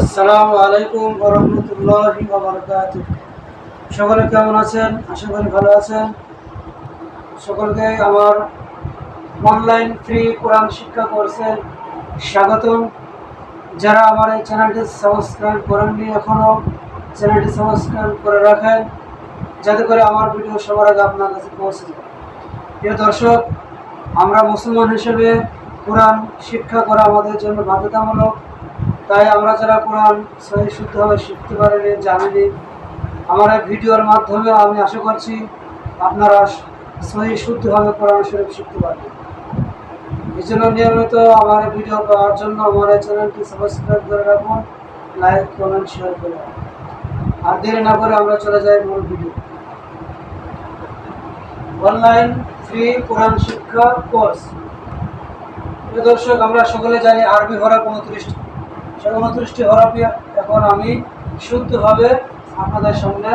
আসসালামু আলাইকুম রহমতুল্লাহি সকলে কেমন আছেন? আশা করি ভালো আছেন। সকলকে আমার অনলাইন ফ্রি কোরআন শিক্ষা কোর্সে স্বাগতম। যারা আমার এই চ্যানেলটি সাবস্ক্রাইব করেননি এখনও চ্যানেলটি সাবস্ক্রাইব করে রাখেন। যাতে করে আমার ভিডিও সবার আগে আপনার কাছে পৌঁছে যায়। দর্শক, আমরা মুসলমান হিসেবে কোরআন শিক্ষা করা আমাদের জন্য বাধ্যতামূলক। তাই আমরা যারা কোরআন সহি শুদ্ধভাবে শিখতে পারিনি, জানিনি, আমার এই ভিডিওর মাধ্যমে আমি আশা করছি আপনারা সহি শুদ্ধভাবে কোরআন শরীফ শিখতে পারবেন। এই জন্য নিয়মিত আমার ভিডিও পাওয়ার জন্য আমার এই চ্যানেলটি সাবস্ক্রাইব করে রাখুন, লাইক, কমেন্ট শেয়ার করে আর দেরি না করে আমরা চলে যাই মূল ভিডিও। অনলাইন ফ্রি কোরআন শিক্ষা কোর্স। দর্শক, আমরা সকলে জানি আরবি উনত্রিশটি। সেই উনত্রিশটি হরফই এখন আমি শুদ্ধভাবে আপনাদের সামনে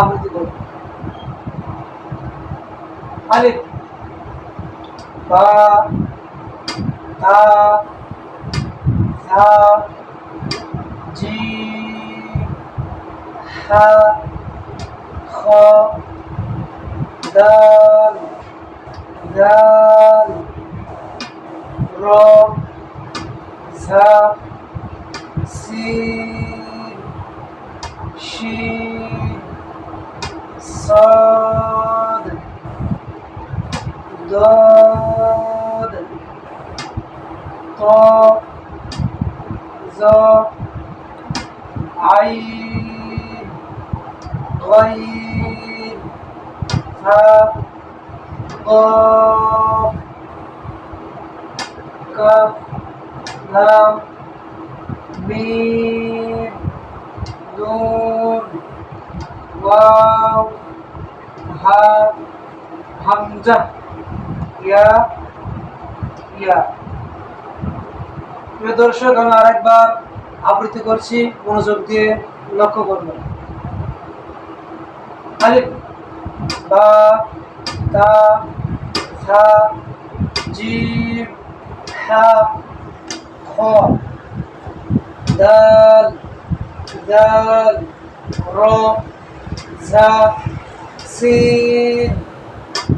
আবৃত্তি করব। আলিফ, বা, তা সা জি, হা, খ দাল দাল র, ঝা سين شين صاد ضاد طاء ذا عين غين ها قاف كاف لام প্রিয় দর্শক, আমি আরেকবার আবৃত্তি করছি, মনোযোগ দিয়ে লক্ষ্য করব আলিফ, বা, তা সা জিম হা, খ। দাল দাল র ঝা سين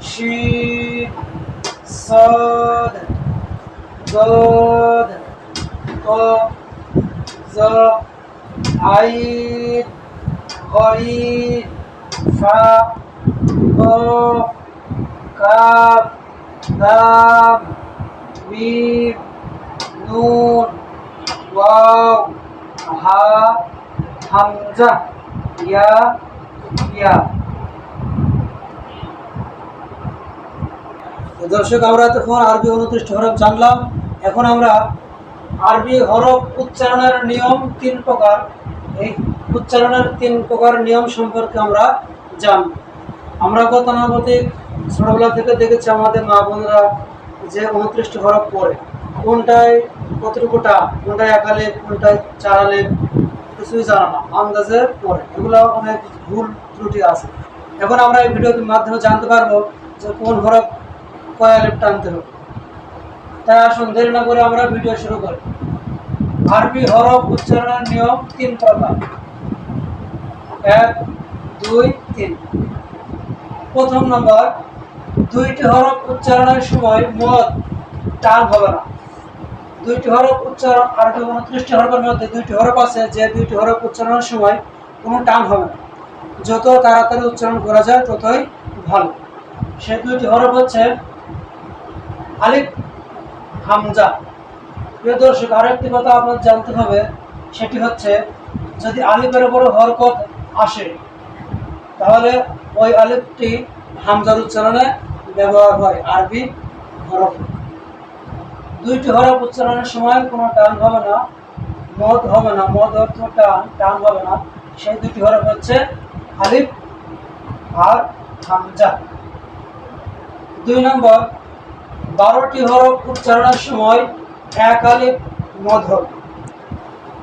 شين صاد ضاد ط ظ عين غين فا قاف كاف لام ميم نون ওয়াও হা ইয়া দর্শক, আমরা তখন আরবি উনত্রিশটি হরফ জানলাম। এখন আমরা আরবি হরফ উচ্চারণের নিয়ম তিন প্রকার। এই উচ্চারণের তিন প্রকার নিয়ম সম্পর্কে আমরা জান আমরা গতানুগতিক ছোটবেলা থেকে দেখেছি আমাদের মা বোনরা যে উনত্রিশটি হরফ পড়ে, কোনটায় কতটুকু টা কোনটায় একালে কোনটায় চারালে কিছুই জানা না আন্দাজে পড়ে এগুলো অনেক ভুল ত্রুটি আছে। এখন আমরা এই ভিডিওর মাধ্যমে জানতে পারব যে কোন হরফ কয়া টানতে হবে। তাই আসুন, দেরি না করে আমরা ভিডিও শুরু করি। আরবি হরফ উচ্চারণের নিয়ম তিন প্রকার। এক, দুই, তিন। প্রথম নম্বর, দুইটি হরফ উচ্চারণের সময় মদ টান হবে না। দুইটি হরফ উচ্চারণ আরবি উনত্রিশটি হরফের মধ্যে দুইটি হরফ আছে, যে দুইটি হরফ উচ্চারণের সময় কোনো টান হবে না। যত তাড়াতাড়ি উচ্চারণ করা যায়, ততই ভালো। সে দুইটি হরফ হচ্ছে আলিফ হামজা। প্রিয় দর্শক, আরেকটি কথা আপনার জানতে হবে, সেটি হচ্ছে যদি আলিফের উপরে হরকত আসে, তাহলে ওই আলিফটি হামজার উচ্চারণে ব্যবহার হয় আরবি হরফ। দুইটি হরফ উচ্চারণের সময় কোনো টান হবে না, মদ হবে না, মদ অর্থ টান টান হবে না। সেই দুটি হরফ হচ্ছে আলিফ, আর হামজা। দুই নম্বর, বারোটি হরফ উচ্চারণের সময় এক আলিফ, মদ হবে।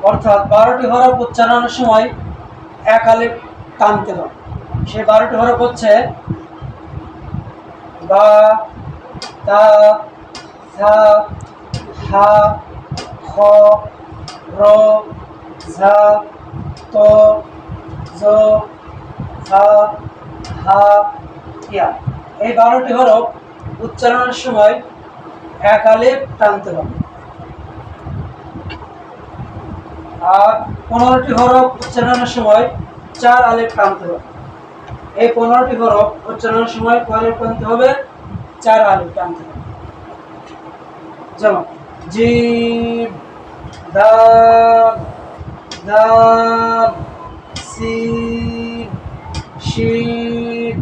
অর্থাৎ বারোটি হরফ উচ্চারণের সময় এক আলিফ টানতে হবে। সে বারোটি হরফ হচ্ছে বা, তা হা খ, র, ঝা, ত, জ হা হা ইয়া এই বারোটি হরফ উচ্চারণের সময় এক আলিফ টানতে হবে আর পনেরোটি হরফ উচ্চারণের সময় চার আলিফ টানতে হবে এই পনেরোটি হরফ উচ্চারণের সময় কয় টানতে হবে? চার আলিফ টানতে হবে যেমন জিম দাম দাম সিম শিব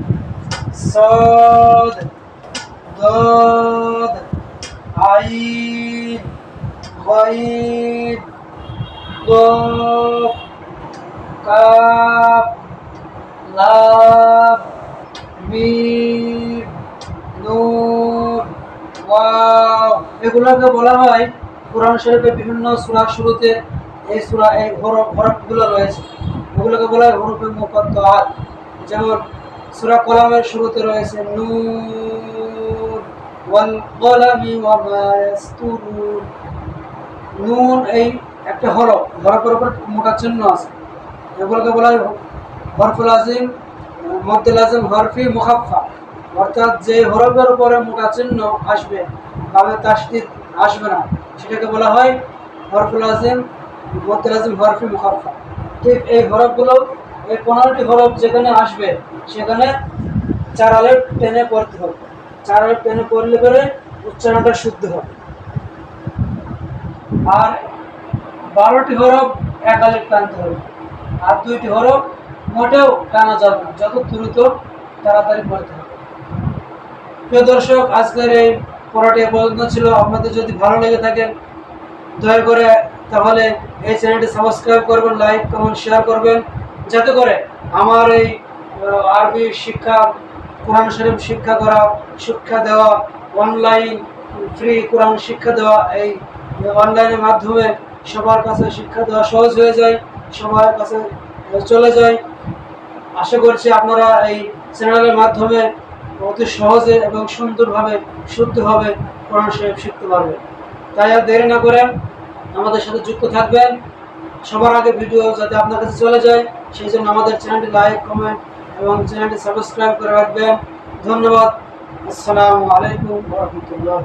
সদ দদ আইন গইন গফ কাপ লাভ মিম এগুলোকে বলা হয় কোরআন শরীফের বিভিন্ন সূরা শুরুতে এই সূরা, এই হরফগুলো রয়েছে। এগুলোকে বলা হয় হরফে মুকদ্দাত যেমন সূরা কলামের শুরুতে রয়েছে নুন এই একটা হরফ, হরফের উপর মোটা চিহ্ন আছে। এগুলোকে বলা হয় হরফুল আজিম মদ্দুল আজিম হরফি মুখাফা অর্থাৎ যে হরফের উপরে মোটা চিহ্ন আসবে তবে তাসদিদ আসবে না। সেটাকে বলা হয় হরফুল আজিম মদ্দুল আজিম, হরফি মুখাফা ঠিক এই হরফগুলো, এই পনেরোটি হরফ যেখানে আসবে, সেখানে চার আলের টেনে পড়তে হবে। চার আলের টেনে পড়লে পরে উচ্চারণটা শুদ্ধ হবে। আর বারোটি হরফ এক আলিফ টানতে হবে। আর দুইটি হরফ মোটেও টানা যাবে না। যত দ্রুত তাড়াতাড়ি পড়তে হবে। প্রিয় দর্শক, আজকের এই এ পর্যন্ত ছিল। আপনাদের যদি ভালো লেগে থাকে, দয়া করে তাহলে এই চ্যানেলটি সাবস্ক্রাইব করবেন লাইক কমেন্ট শেয়ার করবেন। যাতে করে আমার এই আরবি শিক্ষা, কোরআন শরীফ শিক্ষা করা, শিক্ষা দেওয়া অনলাইন ফ্রি কোরআন শিক্ষা দেওয়া, এই অনলাইনের মাধ্যমে সবার কাছে শিক্ষা দেওয়া সহজ হয়ে যায়, সবার কাছে চলে যায়। আশা করছি আপনারা এই চ্যানেলের মাধ্যমে অতি সহজে এবং সুন্দরভাবে, শুদ্ধভাবে কোরআন শরীফ শিখতে পারবে। তাই আর দেরি না করে আমাদের সাথে যুক্ত থাকবেন। সবার আগে ভিডিও যাতে আপনার কাছে চলে যায়, সেই জন্য আমাদের চ্যানেলটি লাইক, কমেন্ট এবং চ্যানেলটি সাবস্ক্রাইব করে রাখবেন। ধন্যবাদ। আসসালামু আলাইকুম রহমতুল্লাহ